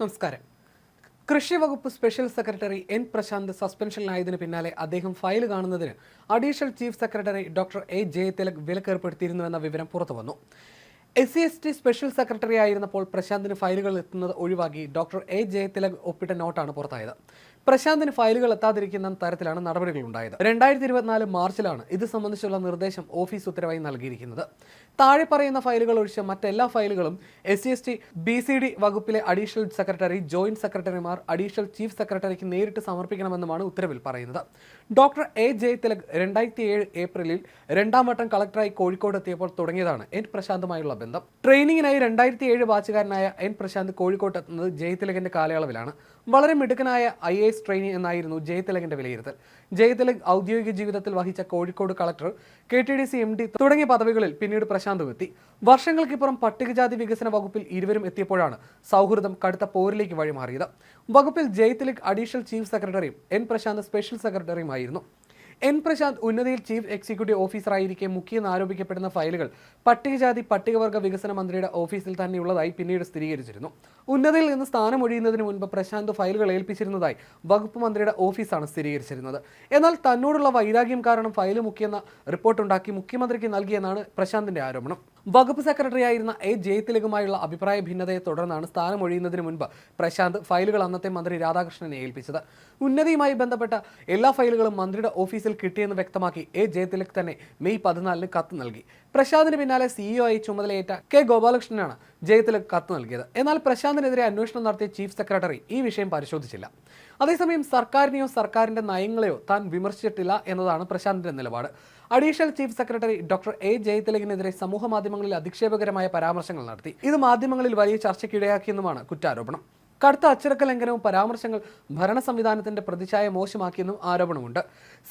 നമസ്കാരം. കൃഷി വകുപ്പ് സ്പെഷ്യൽ സെക്രട്ടറി എൻ പ്രശാന്ത് സസ്പെൻഷനിലായതിനു പിന്നാലെ അദ്ദേഹം ഫയൽ കാണുന്നതിന് additional chief secretary doctor A Jayathilak വിലക്കേർപ്പെടുത്തിയിരുന്നുവെന്ന വിവരം പുറത്തു വന്നു. S C S T special secretary ആയിരുന്നപ്പോൾ പ്രശാന്തിന് ഫയലുകൾ എത്തുന്നത് ഒഴിവാക്കി ഡോക്ടർ എ ജയതിലക് ഒപ്പിട്ട നോട്ടാണ് പുറത്തായത്. പ്രശാന്തിന് ഫയലുകൾ എത്താതിരിക്കുന്ന തരത്തിലാണ് നടപടികൾ ഉണ്ടായത് രണ്ടായിരത്തി ഇരുപത്തിനാല് മാർച്ചിലാണ് ഇത് സംബന്ധിച്ചുള്ള നിർദ്ദേശം ഓഫീസ് ഉത്തരവായി നൽകിയിരിക്കുന്നത്. താഴെ പറയുന്ന ഫയലുകൾ ഒഴിച്ച് മറ്റെല്ലാ ഫയലുകളും S C S T B C D വകുപ്പിലെ അഡീഷണൽ സെക്രട്ടറി ജോയിന്റ് സെക്രട്ടറിമാർ അഡീഷണൽ ചീഫ് സെക്രട്ടറിക്ക് നേരിട്ട് സമർപ്പിക്കണമെന്നുമാണ് ഉത്തരവിൽ പറയുന്നത്. ഡോക്ടർ എ ജയതിലക് രണ്ടായിരത്തി ഏഴ് ഏപ്രിലിൽ രണ്ടാം വട്ടം കളക്ടറായി കോഴിക്കോട് എത്തിയപ്പോൾ തുടങ്ങിയതാണ് എൻ പ്രശാന്തുമായുള്ള ബന്ധം. ട്രെയിനിങ്ങിനായി രണ്ടായിരത്തി ഏഴ് ബാച്ചുകാരനായ എൻ പ്രശാന്ത് കോഴിക്കോട്ട് എത്തുന്നത് ജയതിലകന്റെ കാലയളവിലാണ്. വളരെ മിടുക്കനായ ഐ എസ് ട്രെയിനി എന്നായിരുന്നു ജയതിലകിന്റെ വിലയിരുത്തൽ. ജയതിലക് ഔദ്യോഗിക ജീവിതത്തിൽ വഹിച്ച Kozhikode collector K T D C M D തുടങ്ങിയ പദവികളിൽ പിന്നീട് പ്രശാന്തും എത്തി വർഷങ്ങൾക്കിപ്പുറം പട്ടികജാതി വികസന വകുപ്പിൽ ഇരുവരും എത്തിയപ്പോഴാണ് സൗഹൃദം കടുത്ത പോരിലേക്ക് വഴിമാറിയത്. വകുപ്പിൽ ജയതിലക് അഡീഷണൽ ചീഫ് സെക്രട്ടറിയും എൻ പ്രശാന്ത് സ്പെഷ്യൽ സെക്രട്ടറിയുമായിരുന്നു. എൻ പ്രശാന്ത് ഉന്നതിയിൽ ചീഫ് എക്സിക്യൂട്ടീവ് ഓഫീസറായിരിക്കെ മുഖ്യെന്ന് ആരോപിക്കപ്പെടുന്ന ഫയലുകൾ പട്ടികജാതി പട്ടികവർഗ വികസന മന്ത്രിയുടെ ഓഫീസിൽ തന്നെയുള്ളതായി പിന്നീട് സ്ഥിരീകരിച്ചിരുന്നു. ഉന്നതിയിൽ നിന്ന് സ്ഥാനം ഒഴിയുന്നതിന് മുൻപ് പ്രശാന്ത് ഫയലുകൾ ഏൽപ്പിച്ചിരുന്നതായി വകുപ്പ് മന്ത്രിയുടെ ഓഫീസാണ് സ്ഥിരീകരിച്ചിരുന്നത്. എന്നാൽ തന്നോടുള്ള വൈരാഗ്യം കാരണം ഫയൽ മുഖ്യെന്ന റിപ്പോർട്ടുണ്ടാക്കി മുഖ്യമന്ത്രിക്ക് നൽകിയെന്നാണ് പ്രശാന്തിന്റെ ആരോപണം. വകുപ്പ് സെക്രട്ടറി ആയിരുന്ന എ ജയതിലകുമായുള്ള അഭിപ്രായ ഭിന്നതയെ തുടർന്നാണ് സ്ഥാനമൊഴിയുന്നതിന് മുൻപ് പ്രശാന്ത് ഫയലുകൾ അന്നത്തെ മന്ത്രി രാധാകൃഷ്ണനെ ഏൽപ്പിച്ചത്. ഉന്നതിയുമായി ബന്ധപ്പെട്ട എല്ലാ ഫയലുകളും മന്ത്രിയുടെ ഓഫീസിൽ കിട്ടിയെന്ന് വ്യക്തമാക്കി എ ജയതിലക് തന്നെ മെയ് പതിനാലിന് കത്ത് നൽകി. പ്രശാന്തിന് പിന്നാലെ സിഇഒ ആയി ചുമതലയേറ്റ കെ ഗോപാലകൃഷ്ണനാണ് ജയതിലക് കത്ത് നൽകിയത്. എന്നാൽ പ്രശാന്തിനെതിരെ അന്വേഷണം നടത്തിയ ചീഫ് സെക്രട്ടറി ഈ വിഷയം പരിശോധിച്ചില്ല. അതേസമയം സർക്കാരിനെയോ സർക്കാരിന്റെ നയങ്ങളെയോ താൻ വിമർശിച്ചിട്ടില്ല എന്നതാണ് പ്രശാന്തിന്റെ നിലപാട്. Additional chief secretary doctor A ജയതിലകിനെതിരെ സമൂഹ മാധ്യമങ്ങളിൽ അധിക്ഷേപകരമായ പരാമർശങ്ങൾ നടത്തി. ഇത് മാധ്യമങ്ങളിൽ വലിയ ചർച്ചയ്ക്കിടയാക്കിയെന്നുമാണ് കുറ്റാരോപണം. കടുത്ത അച്ചടക്ക ലംഘനവും പരാമർശങ്ങൾ ഭരണ സംവിധാനത്തിന്റെ പ്രതിച്ഛായ മോശമാക്കിയെന്നും ആരോപണമുണ്ട്.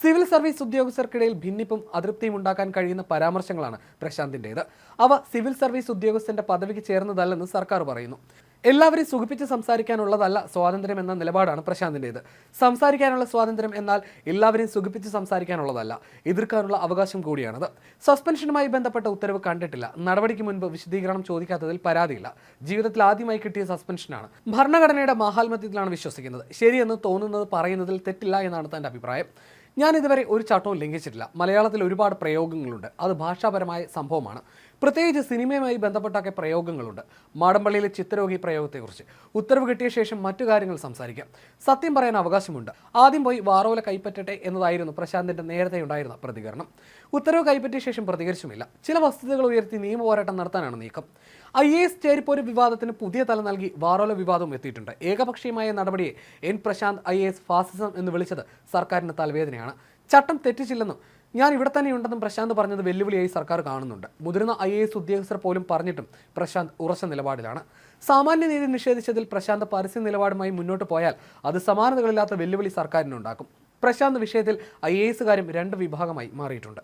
സിവിൽ സർവീസ് ഉദ്യോഗസ്ഥർക്കിടയിൽ ഭിന്നിപ്പും അതൃപ്തിയും ഉണ്ടാക്കാൻ കഴിയുന്ന പരാമർശങ്ങളാണ് പ്രശാന്തിന്റേത് അവ സിവിൽ സർവീസ് ഉദ്യോഗസ്ഥന്റെ പദവിക്ക് ചേർന്നതല്ലെന്ന് സർക്കാർ പറയുന്നു. എല്ലാവരെയും സുഖിപ്പിച്ച് സംസാരിക്കാനുള്ളതല്ല സ്വാതന്ത്ര്യം എന്ന നിലപാടാണ് പ്രശാന്തിന്റേത്. സംസാരിക്കാനുള്ള സ്വാതന്ത്ര്യം എന്നാൽ എല്ലാവരെയും സുഖിപ്പിച്ച് സംസാരിക്കാനുള്ളതല്ല. എതിർക്കാനുള്ള അവകാശം കൂടിയാണത്. സസ്പെൻഷനുമായി ബന്ധപ്പെട്ട ഉത്തരവ് കണ്ടിട്ടില്ല. നടപടിക്ക് മുൻപ് വിശദീകരണം ചോദിക്കാത്തതിൽ പരാതിയില്ല. ജീവിതത്തിൽ ആദ്യമായി കിട്ടിയ സസ്പെൻഷനാണ്. ഭരണഘടനയുടെ മഹാത്മത്യത്തിലാണ് വിശ്വസിക്കുന്നത്. ശരിയെന്ന് തോന്നുന്നത് പറയുന്നതിൽ തെറ്റില്ല എന്നാണ് തന്റെ അഭിപ്രായം. ഞാൻ ഇതുവരെ ഒരു ചട്ടവും ലംഘിച്ചിട്ടില്ല. മലയാളത്തിൽ ഒരുപാട് പ്രയോഗങ്ങളുണ്ട്. അത് ഭാഷാപരമായ സംഭവമാണ്. പ്രത്യേകിച്ച് സിനിമയുമായി ബന്ധപ്പെട്ടൊക്കെ പ്രയോഗങ്ങളുണ്ട്. മാടമ്പള്ളിയിലെ ചിത്രരോഗി പ്രയോഗത്തെക്കുറിച്ച്. ഉത്തരവ് കിട്ടിയ ശേഷം മറ്റു കാര്യങ്ങൾ സംസാരിക്കാം. സത്യം പറയാൻ അവകാശമുണ്ട്. ആദ്യം പോയി വാറോല കൈപ്പറ്റട്ടെ എന്നതായിരുന്നു പ്രശാന്തിന്റെ നേരത്തെ ഉണ്ടായിരുന്ന പ്രതികരണം. ഉത്തരവ് കൈപ്പറ്റിയ ശേഷം പ്രതികരിച്ചുമില്ല. ചില വസ്തുതകൾ ഉയർത്തി നിയമ പോരാട്ടം നടത്താനാണ് നീക്കം. ഐ എ എസ് ചേരിപ്പോര് വിവാദത്തിന് പുതിയ തല നൽകി വാറോല വിവാദവും എത്തിയിട്ടുണ്ട്. ഏകപക്ഷീയമായ നടപടിയെ N Prashanth I A S fascism എന്ന് വിളിച്ചത് സർക്കാരിന് തലവേദനയാണ്. ചട്ടം തെറ്റിച്ചില്ലെന്നും ഞാൻ ഇവിടെ തന്നെ ഉണ്ടെന്നും പ്രശാന്ത് പറഞ്ഞത് വെല്ലുവിളിയായി സർക്കാർ കാണുന്നുണ്ട്. മുതിർന്ന ഐ എ എസ് ഉദ്യോഗസ്ഥർ പോലും പറഞ്ഞിട്ടും പ്രശാന്ത് ഉറച്ച നിലപാടിലാണ്. സാമാന്യനീതി നിഷേധിച്ചതിൽ പ്രശാന്ത് പരസ്യ നിലപാടുമായി മുന്നോട്ട് പോയാൽ അത് സമാനതകളില്ലാത്ത വെല്ലുവിളി സർക്കാരിനുണ്ടാക്കും. പ്രശാന്ത് വിഷയത്തിൽ ഐ എ എസുകാരും രണ്ട് വിഭാഗമായി മാറിയിട്ടുണ്ട്.